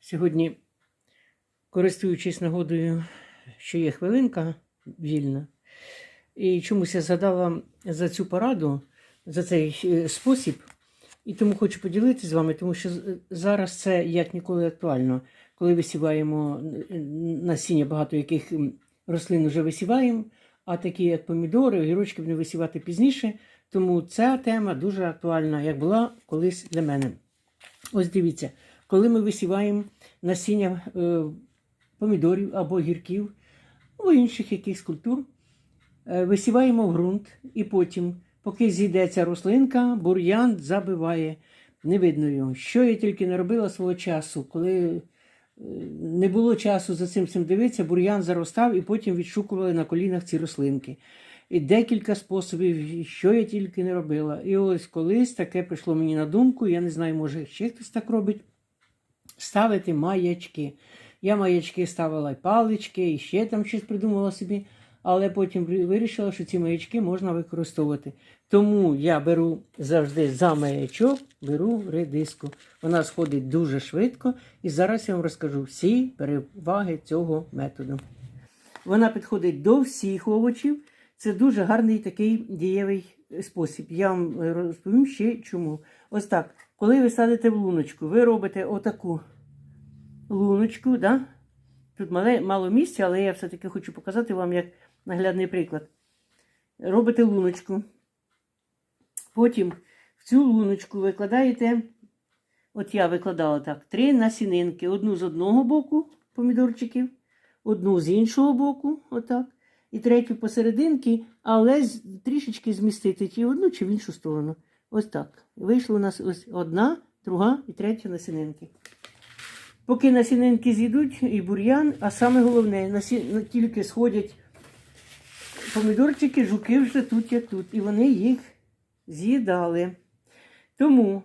Сьогодні, користуючись нагодою, що є хвилинка вільна, і чомусь я згадала за цю пораду, за цей е, спосіб, і тому хочу поділитися з вами, тому що зараз це як ніколи актуально. Коли висіваємо насіння, багато яких рослин вже висіваємо, а такі як помідори, огірочки будемо висівати пізніше. Тому ця тема дуже актуальна, як була колись для мене. Ось дивіться, коли ми висіваємо насіння е, помідорів або гірків, або інших якихось культур, е, висіваємо в ґрунт і потім, поки зійдеться рослинка, бур'ян забиває. Не видно його. Що я тільки не робила свого часу, коли е, не було часу за цим всім дивитися, бур'ян заростав і потім відшукували на колінах ці рослинки. І декілька способів, що я тільки не робила. І ось колись таке прийшло мені на думку, я не знаю, може ще хтось так робить, ставити маячки. Я маячки ставила палички, і ще там щось придумала собі, але потім вирішила, що ці маячки можна використовувати. Тому я беру завжди за маячок, беру редиску. Вона сходить дуже швидко, і зараз я вам розкажу всі переваги цього методу. Вона підходить до всіх овочів. Це дуже гарний такий дієвий спосіб. Я вам розповім ще чому. Ось так. Коли ви садите в луночку, ви робите отаку луночку, да? тут мало місця, але я все-таки хочу показати вам як наглядний приклад. Робите луночку. Потім в цю луночку викладаєте, от я викладала так, три насінинки. Одну з одного боку помідорчиків, одну з іншого боку, отак. І третю посерединки, але трішечки змістити чи одну, чи в іншу сторону. Ось так. Вийшло у нас ось одна, друга і третя насінинки. Поки насінинки зійдуть і бур'ян, а саме головне, насі... ну, тільки сходять помідорчики, жуки вже тут як тут. І вони їх з'їдали. Тому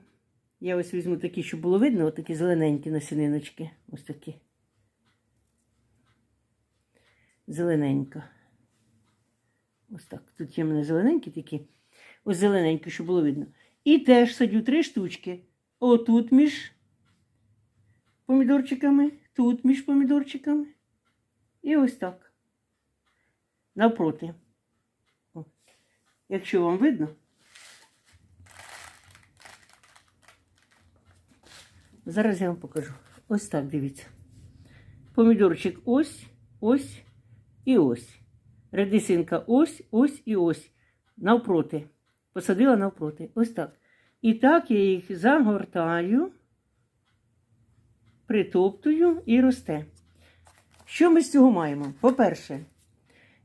я ось візьму такі, щоб було видно, отакі зелененькі насіниночки. Ось такі. Зелененька. Ось так. Тут є в мене зелененькі такі. Ось зелененькі, щоб було видно. І теж садю три штучки. Отут між помідорчиками, тут між помідорчиками. І ось так. Навпроти. О. Якщо вам видно. Зараз я вам покажу. Ось так дивіться. Помідорчик ось, ось і ось. Редисинка ось, ось і ось. Навпроти. Посадила навпроти. Ось так. І так я їх загортаю, притоптую і росте. Що ми з цього маємо? По-перше,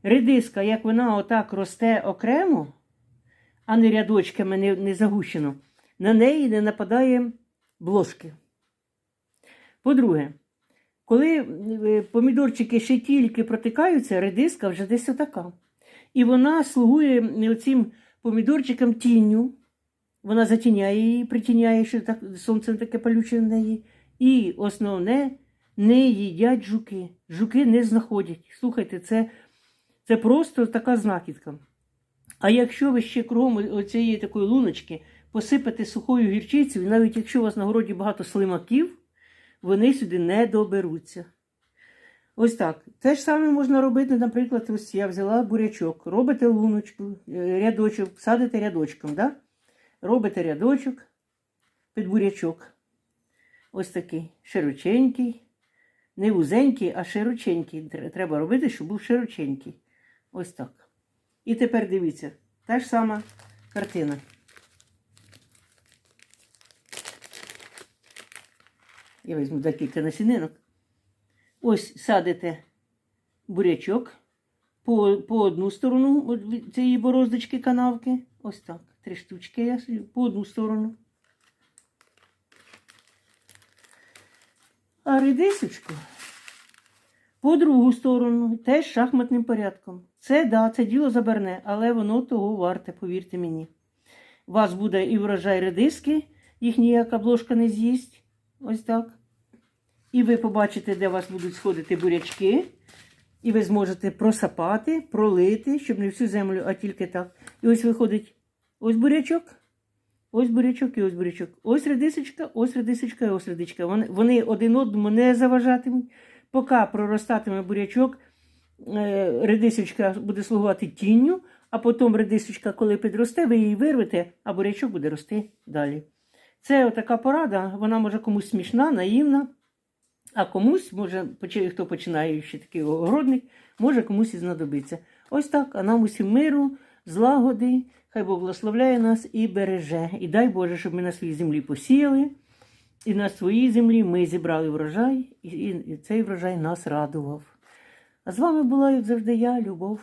редиска, як вона отак росте окремо, а не рядочками не, не загущено, на неї не нападає блошки. По-друге, коли е, помідорчики ще тільки протикаються, редиска вже десь отака. І вона слугує цим помідорчикам тінню. Вона затіняє її, притіняє, що так, сонце таке палюче в неї. І основне, не їдять жуки. Жуки не знаходять. Слухайте, це, це просто така знахідка. А якщо ви ще кругом оцієї такої луночки посипете сухою гірчицею, навіть якщо у вас на городі багато слимаків, вони сюди не доберуться. Ось так. Те ж саме можна робити, наприклад, ось я взяла бурячок, робите луночку, е, рядочок, садите рядочком, да? робите рядочок під бурячок. Ось такий широченький, не вузенький, а широченький. Треба робити, щоб був широченький. Ось так. І тепер дивіться, та ж сама картина. Я візьму декілька насінинок. Ось садите бурячок по, по одну сторону цієї бороздочки канавки. Ось так. Три штучки я садю по одну сторону. А редисочку по другу сторону, теж шахматним порядком. Це да, це діло заберне, але воно того варте, повірте мені. У вас буде і врожай редиски, їх ніяка бложка не з'їсть. Ось так. І ви побачите, де у вас будуть сходити бурячки. І ви зможете просапати, пролити, щоб не всю землю, а тільки так. І ось виходить ось бурячок, Ось бурячок і ось бурячок. Ось редисочка, ось редисочка і ось редичка. Вони, вони один одному не заважатимуть. Поки проростатиме бурячок, е, редисочка буде слугувати тінню, а потім редисочка, коли підросте, ви її вирвете, а бурячок буде рости далі. Це така порада, вона може комусь смішна, наївна, а комусь, може, хто починає ще такий огородник, може комусь і знадобиться. Ось так, а нам усім миру, злагоди, хай Бог благословляє нас і береже. І дай Боже, щоб ми на своїй землі посіяли, і на своїй землі ми зібрали врожай, і, цей врожай нас радував. А з вами була, як завжди, я, Любов.